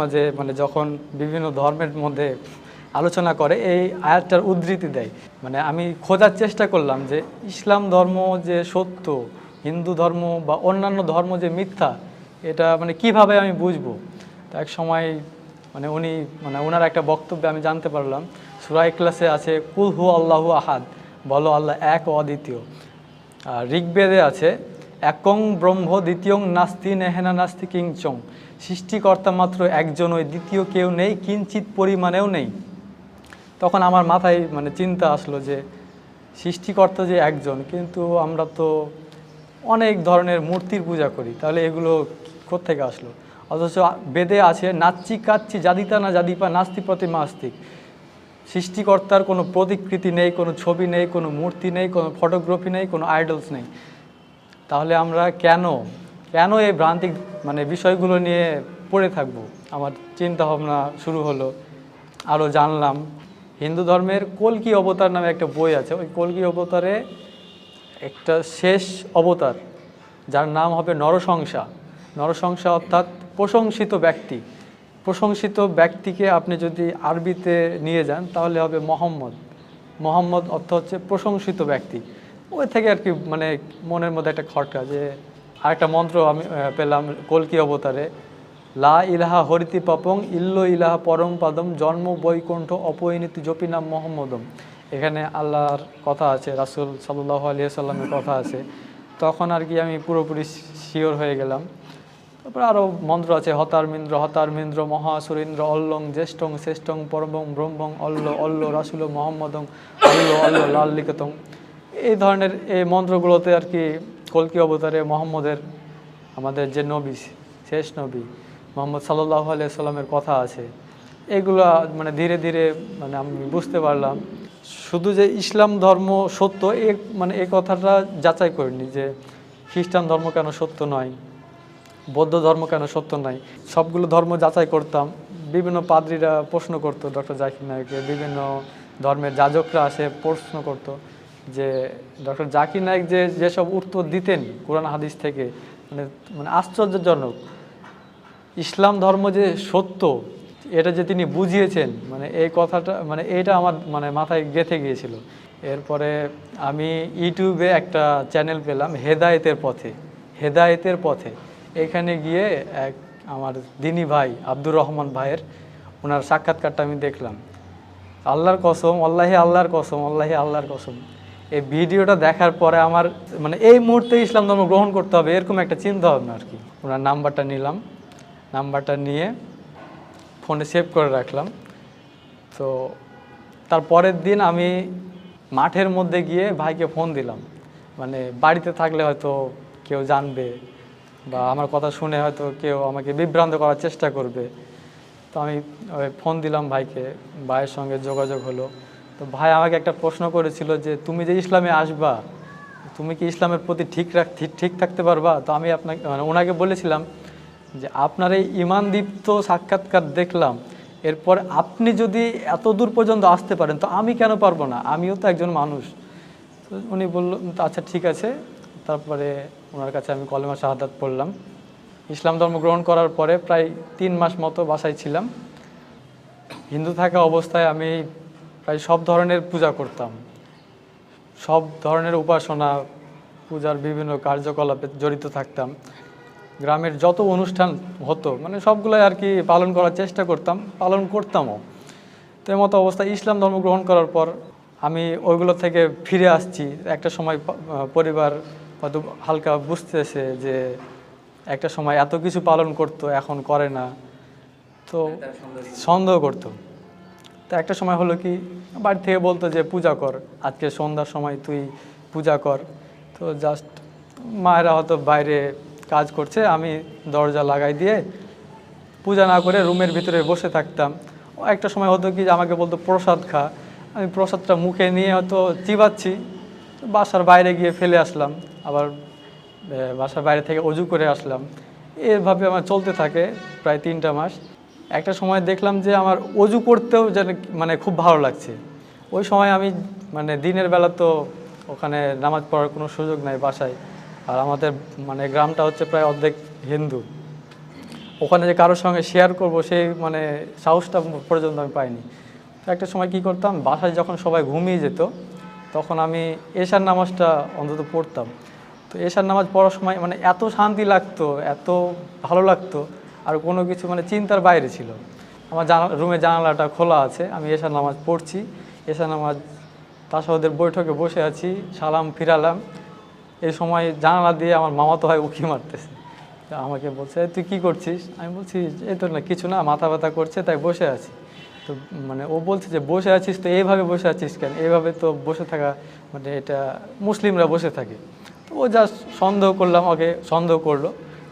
মাঝে মানে যখন বিভিন্ন ধর্মের মধ্যে আলোচনা করে, এই আয়াতটার উদ্ধৃতি দেয়। মানে আমি খোঁজার চেষ্টা করলাম যে ইসলাম ধর্ম যে সত্য, হিন্দু ধর্ম বা অন্যান্য ধর্ম যে মিথ্যা, এটা মানে কীভাবে আমি বুঝব? তো এক সময় মানে উনি মানে ওনার একটা বক্তব্যে আমি জানতে পারলাম সুরাই ক্লাসে আছে, কুল হু আল্লাহু আহাদ বলো আল্লাহ এক অদ্বিতীয়। আর ঋগ্বেদে আছে একং ব্রহ্ম দ্বিতীয়ং নাস্তি নেহেনা নাস্তি কিংচং। সৃষ্টিকর্তা মাত্র একজন ওই দ্বিতীয় কেউ নেই কিঞ্চিত পরিমাণেও নেই। তখন আমার মাথায় মানে চিন্তা আসলো যে, সৃষ্টিকর্তা যে একজন, কিন্তু আমরা তো অনেক ধরনের মূর্তির পূজা করি, তাহলে এগুলো কোত্থেকে আসলো? অথচ বেদে আছে, নাচ্চি কাচ্চি জাদিতা না জাদিপা নাস্তি প্রতিমা আস্তিক সৃষ্টিকর্তার কোনো প্রতিকৃতি নেই, কোনো ছবি নেই, কোনো মূর্তি নেই, কোনো ফটোগ্রাফি নেই, কোনো আইডলস নেই। তাহলে আমরা কেন কেন এই ভ্রান্তিক মানে বিষয়গুলো নিয়ে পড়ে থাকব? আমার চিন্তা ভাবনা শুরু হলো আরও জানলাম। হিন্দু ধর্মের কলকি অবতার নামে একটা বই আছে, ওই কলকি অবতারে একটা শেষ অবতার, যার নাম হবে নরসংসা নরসংসা অর্থাৎ প্রশংসিত ব্যক্তি। প্রশংসিত ব্যক্তিকে আপনি যদি আরবিতে নিয়ে যান, তাহলে হবে মোহাম্মদ। মোহাম্মদ অর্থ হচ্ছে প্রশংসিত ব্যক্তি। ওই থেকে আর কি মানে মনের মধ্যে একটা খটকা যে আরেকটা মন্ত্র আমি পেলাম কলকি অবতারে? লা ইলাহা হরিতি পাপং ইল্ল ইলাহা পরম পাদম জন্ম বৈকুণ্ঠ অপরিণীতি জপিনাম মোহাম্মদম। এখানে আল্লাহর কথা আছে, রাসুল সাল্লাহ আলিয়া সাল্লামের কথা আছে। তখন আর কি আমি পুরোপুরি শিওর হয়ে গেলাম। তারপরে আরও মন্ত্র আছে হতারমিন্দ্র হতারমিন্দ্র মহাসুরেন্দ্র, অল্লং, জ্যেষ্ঠং, শ্রেষ্ঠং, পরমং, ব্রহ্মং, অল্ল অল্ল, রাসুল মোহাম্মদং, অল্ল অল্ল, লাল লিখিতং। এই ধরনের এই মন্ত্রগুলোতে আর কি কলকি অবতারে মোহাম্মদের আমাদের যে নবী, শেষ নবী, মোহাম্মদ সাল্লাহ সাল্লামের কথা আছে, এগুলো মানে ধীরে ধীরে মানে আমি বুঝতে পারলাম। শুধু যে ইসলাম ধর্ম সত্য, এ মানে এই কথাটা যাচাই করিনি যে খ্রিস্টান ধর্ম কেন সত্য নয়, বৌদ্ধ ধর্ম কেন সত্য নয়, সবগুলো ধর্ম যাচাই করতাম। বিভিন্ন পাদ্রীরা প্রশ্ন করতো, ডক্টর জাকির নায়ককে, বিভিন্ন ধর্মের যাজকরা আসে প্রশ্ন করতো। যে ডক্টর জাকির নায়ক যে যেসব উত্তর দিতেন কোরআন হাদিস থেকে মানে মানে আশ্চর্যজনক। ইসলাম ধর্ম যে সত্য, এটা যে তিনি বুঝিয়েছেন মানে এই কথাটা মানে এইটা আমার মানে মাথায় গেঁথে গিয়েছিল। এরপরে আমি ইউটিউবে একটা চ্যানেল পেলাম, হেদায়েতের পথে হেদায়েতের পথে। এখানে গিয়ে এক আমার দিনী ভাই, আব্দুর রহমান ভাইয়ের, ওনার সাক্ষাৎকারটা আমি দেখলাম। আল্লাহর কসম, আল্লাহি আল্লাহর কসম, আল্লাহি আল্লাহর কসম। এই ভিডিওটা দেখার পরে আমার মানে এই মুহূর্তে ইসলাম ধর্ম গ্রহণ করতে হবে এরকম একটা চিন্তা ভাবনা আর কি। ওনার নাম্বারটা নিলাম। নাম্বারটা নিয়ে ফোনে সেভ করে রাখলাম। তো তার পরের দিন আমি মাঠের মধ্যে গিয়ে ভাইকে ফোন দিলাম। মানে বাড়িতে থাকলে হয়তো কেউ জানবে বা আমার কথা শুনে হয়তো কেউ আমাকে বিভ্রান্ত করার চেষ্টা করবে। তো আমি ফোন দিলাম ভাইকে, ভাইয়ের সঙ্গে যোগাযোগ হলো। তো ভাই আমাকে একটা প্রশ্ন করেছিল যে, তুমি যে ইসলামে আসবা, তুমি কি ইসলামের প্রতি ঠিক রাখ, ঠিক- থাকতে পারবা? তো আমি আপনাকে মানে ওনাকে বলেছিলাম যে, আপনার এই ইমানদীপ্ত সাক্ষাৎকার দেখলাম, এরপর আপনি যদি এত দূর পর্যন্ত আসতে পারেন, তো আমি কেন পারব না? আমিও তো একজন মানুষ। তো উনি বলল আচ্ছা ঠিক আছে। তারপরে ওনার কাছে আমি কলেমা শাহাদাত পড়লাম। ইসলাম ধর্ম গ্রহণ করার পরে প্রায় তিন মাস মতো বাসায় ছিলাম। হিন্দু থাকা অবস্থায় আমি প্রায় সব ধরনের পূজা করতাম। সব ধরনের উপাসনা পূজার বিভিন্ন কার্যকলাপে জড়িত থাকতাম। গ্রামের যত অনুষ্ঠান হতো মানে সবগুলোই আর কি পালন করার চেষ্টা করতাম পালন করতামও। তো মতো অবস্থায় ইসলাম ধর্ম গ্রহণ করার পর আমি ওইগুলো থেকে ফিরে আসছি। একটা সময় পরিবার হয়তো হালকা বুঝতেছে যে একটা সময় এত কিছু পালন করতো এখন করে না। তো সন্দেহ করতো। তো একটা সময় হলো কি, বাড়ি থেকে বলতো যে, পূজা কর, আজকে সন্ধ্যার সময় তুই পূজা কর। তো জাস্ট মায়েরা হয়তো বাইরে কাজ করছে, আমি দরজা লাগাই দিয়ে পূজা না করে রুমের ভিতরে বসে থাকতাম। একটা সময় হতো কি আমাকে বলতো, প্রসাদ খা। আমি প্রসাদটা মুখে নিয়ে হয়তো চিবাচ্ছি, বাসার বাইরে গিয়ে ফেলে আসলাম। আবার বাসার বাইরে থেকে অজু করে আসলাম। এভাবে আমার চলতে থাকে প্রায় তিনটা মাস। একটা সময় দেখলাম যে আমার অজু করতেও যেন মানে খুব ভালো লাগছে। ওই সময় আমি মানে দিনের বেলা তো ওখানে নামাজ পড়ার কোনো সুযোগ নাই বাসায়। আর আমাদের মানে গ্রামটা হচ্ছে প্রায় অর্ধেক হিন্দু। ওখানে যে কারোর সঙ্গে শেয়ার করব সেই মানে সাহসটা পর্যন্ত আমি পাইনি। তো একটা সময় কি করতাম, বাসায় যখন সবাই ঘুমিয়ে যেত, তখন আমি এশার নামাজটা অন্তত পড়তাম। তো এশার নামাজ পড়ার সময় মানে এত শান্তি লাগতো, এত ভালো লাগতো। আর কোনো কিছু মানে চিন্তার বাইরে ছিল। আমার জানা, রুমে জানালাটা খোলা আছে, আমি এশার নামাজ পড়ছি। এশার নামাজ তাসাউদের বৈঠকে বসে আছি, সালাম ফিরালাম। এই সময় জানালা দিয়ে আমার মামাতো হয় উকি মারতেছে। তো আমাকে বলছে তুই কি করছিস? আমি বলছি, এ তো না, কিছু না, মাথা ব্যথা করছে, তাই বসে আছি। তো মানে ও বলছে যে, বসে আছিস তো এইভাবে বসে আছিস কেন? এইভাবে তো বসে থাকা মানে এটা মুসলিমরা বসে থাকে। তো ও জাস্ট সন্দেহ করলাম, ওকে সন্দেহ করল।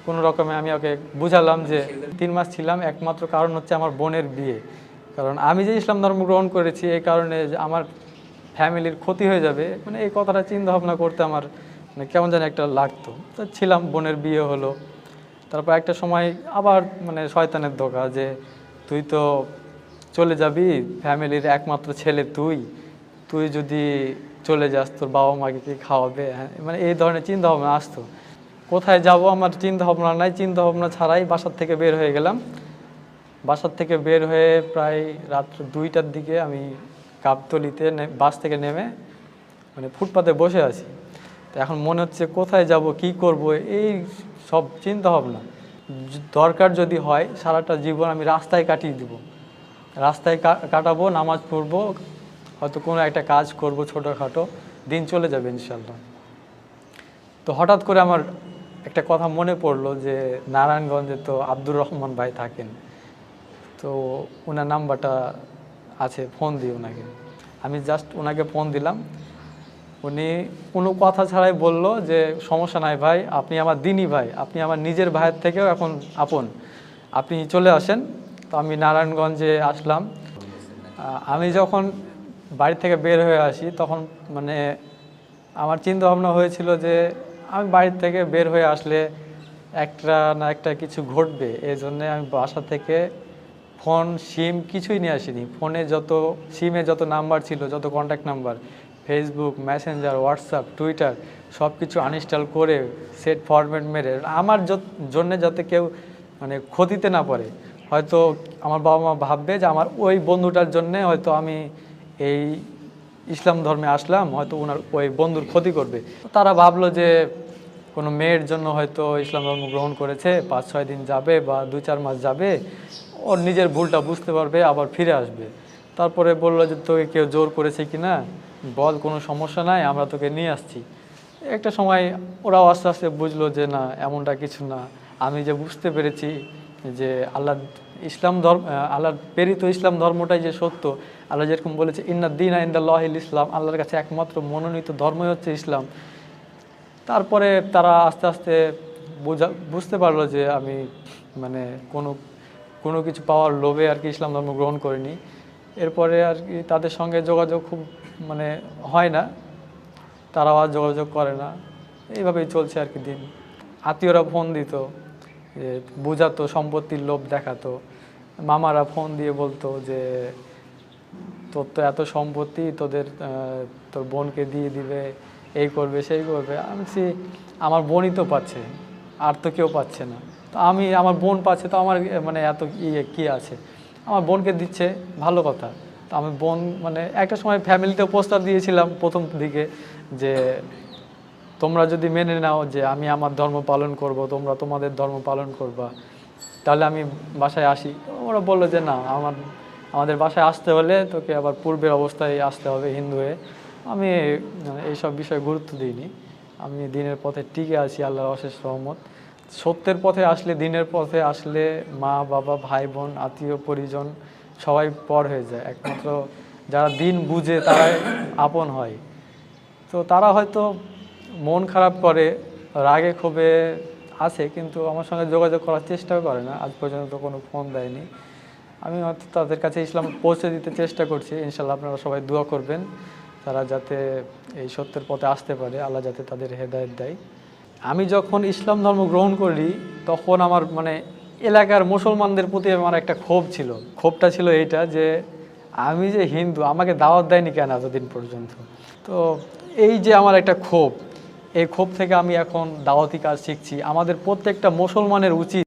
কোনো রকমে আমি ওকে বুঝালাম যে তিন মাস ছিলাম, একমাত্র কারণ হচ্ছে আমার বোনের বিয়ে। কারণ আমি যে ইসলাম ধর্ম গ্রহণ করেছি, এই কারণে আমার ফ্যামিলির ক্ষতি হয়ে যাবে মানে এই কথাটা চিন্তা ভাবনা করতে আমার মানে কেমন যেন একটা লাগতো। তো ছিলাম, বোনের বিয়ে হলো। তারপর একটা সময় আবার মানে শয়তানের ধোকা যে তুই তো চলে যাবি, ফ্যামিলির একমাত্র ছেলে তুই। তুই যদি চলে যাস, তোর বাবা মাকে কি খাওয়াবে? হ্যাঁ মানে এই ধরনের চিন্তা ভাবনা আসতো। কোথায় যাব আমার চিন্তা ভাবনা নাই চিন্তা ভাবনা ছাড়াই বাসার থেকে বের হয়ে গেলাম। বাসার থেকে বের হয়ে প্রায় রাত্র দুইটার দিকে আমি কাপতলিতে বাস থেকে নেমে মানে ফুটপাতে বসে আছি। তো এখন মনে হচ্ছে কোথায় যাব, কি করব, এই সব চিন্তা ভাবনা দরকার যদি হয়, সারাটা জীবন আমি রাস্তায় কাটিয়ে দিব। রাস্তায় কাটাবো, নামাজ পড়ব, হয়তো কোনো একটা কাজ করব ছোটোখাটো, দিন চলে যাবে ইনশাল্লাহ তো হঠাৎ করে আমার একটা কথা মনে পড়ল যে নারায়ণগঞ্জে তো আব্দুর রহমান ভাই থাকেন। তো ওনার নাম্বারটা আছে, ফোন দিই ওনাকে। আমি জাস্ট ওনাকে ফোন দিলাম। উনি কোনো কথা ছাড়াই বলল যে, সমস্যা নাই ভাই, আপনি আমার দিনই ভাই, আপনি আমার নিজের ভাইয়ের থেকেও এখন আপন। আপনি চলে আসেন। তো আমি নারায়ণগঞ্জে আসলাম। আমি যখন বাড়ি থেকে বের হয়ে আসি, তখন মানে আমার চিন্তা ভাবনা হয়েছিল যে আমি বাড়ি থেকে বের হয়ে আসলে একটা না একটা কিছু ঘটবে এই জন্যে আমি বাসা থেকে ফোন, সিম কিছুই নিয়ে আসিনি। ফোনে যত, সিমে যত নাম্বার ছিল, যত contact number Facebook Messenger WhatsApp Twitter সব কিছু আনইনস্টল করে সেট ফরম্যাট মেরে, আমার জন্য যাতে কেউ মানে ক্ষতিতে না পড়ে, হয়তো আমার বাবা মা ভাববে যে আমার ওই বন্ধুটার জন্যে হয়তো আমি এই ইসলাম ধর্মে আসলাম, হয়তো ওনার ওই বন্ধুর ক্ষতি করবে। তারা ভাবলো যে কোনো মেয়ের জন্য হয়তো ইসলাম ধর্ম গ্রহণ করেছে, পাঁচ, ছয় দিন যাবে বা দুই, চার মাস যাবে, ওর নিজের ভুলটা বুঝতে পারবে, আবার ফিরে আসবে। তারপরে বলল যে তোকে কেউ জোর করেছে কি না? বল, কোনো সমস্যা নাই, আমরা তোকে নিয়ে আসছি। একটা সময় ওরাও আস্তে আস্তে বুঝলো যে না, এমনটা কিছু না। আমি যে বুঝতে পেরেছি যে আল্লাহ ইসলাম ধর্ম আল্লাহর প্রেরিত ইসলাম ধর্মটাই যে সত্য, আল্লাহ যেরকম বলেছে, ইন্না দিন ইন্দাল্লাহিল ইসলাম আল্লাহর কাছে একমাত্র মনোনীত ধর্মই হচ্ছে ইসলাম। তারপরে তারা আস্তে আস্তে বোঝা, বুঝতে পারল যে আমি মানে কোনো কোনো কিছু পাওয়ার লোভে আর কি ইসলাম ধর্ম গ্রহণ করিনি। এরপরে আর কি তাদের সঙ্গে যোগাযোগ খুব মানে হয় না। তারাও আর যোগাযোগ করে না। এইভাবেই চলছে আর কি দিন। আত্মীয়রা ফোন দিত। যে বোঝাতো সম্পত্তির লোভ দেখাতো। মামারা ফোন দিয়ে বলতো যে তোর তো এত সম্পত্তি তোদের তোর বোনকে দিয়ে দিবে এই করবে সেই করবে। আমি বলছি, আমার বোনই তো পাচ্ছে আর তো কেউ পাচ্ছে না। তো আমি আমার বোন পাচ্ছে তো আমার মানে এত ইয়ে কী আছে? আমার বোনকে দিচ্ছে ভালো কথা। তো আমি বোন মানে একটা সময় ফ্যামিলিতে প্রস্তাব দিয়েছিলাম প্রথম দিকে যে তোমরা যদি মেনে নাও যে আমি আমার ধর্ম পালন করব, তোমরা তোমাদের ধর্ম পালন করবা, তাহলে আমি বাসায় আসি। ওরা বলল যে না, আমার, আমাদের বাসায় আসতে হলে তোকে আবার পূর্বের অবস্থায় আসতে হবে হিন্দু হয়ে। আমি এইসব বিষয়ে গুরুত্ব দিইনি। আমি দিনের পথে টিকে আছি, আল্লাহর অশেষ রহমত। সত্যের পথে আসলে, দিনের পথে আসলে মা, বাবা, ভাই, বোন, আত্মীয়, পরিজন সবাই পর হয়ে যায়। একমাত্র যারা দিন বুঝে তারাই আপন হয়। তো তারা হয়তো মন খারাপ করে, রাগে ক্ষোভে আছে, কিন্তু আমার সঙ্গে যোগাযোগ করার চেষ্টাও করে না। আজ পর্যন্ত কোনো ফোন দেয়নি। আমি তাদের কাছে ইসলাম পৌঁছে দিতে চেষ্টা করছি। ইনশাল্লাহ আপনারা সবাই দোয়া করবেন, তারা যাতে এই সত্যের পথে আসতে পারে। আল্লাহ যাতে তাদের হেদায়েত দেয়। আমি যখন ইসলাম ধর্ম গ্রহণ করি, তখন আমার মানে এলাকার মুসলমানদের প্রতি আমার একটা ক্ষোভ ছিল। ক্ষোভটা ছিল এইটা যে, আমি যে হিন্দু, আমাকে দাওয়াত দেয়নি কেন এতদিন পর্যন্ত? তো এই যে আমার একটা ক্ষোভ এই ক্ষোভ থেকে আমি এখন দাওয়াতি কাজ শিখছি। আমাদের প্রত্যেকটা মুসলমানের উচিত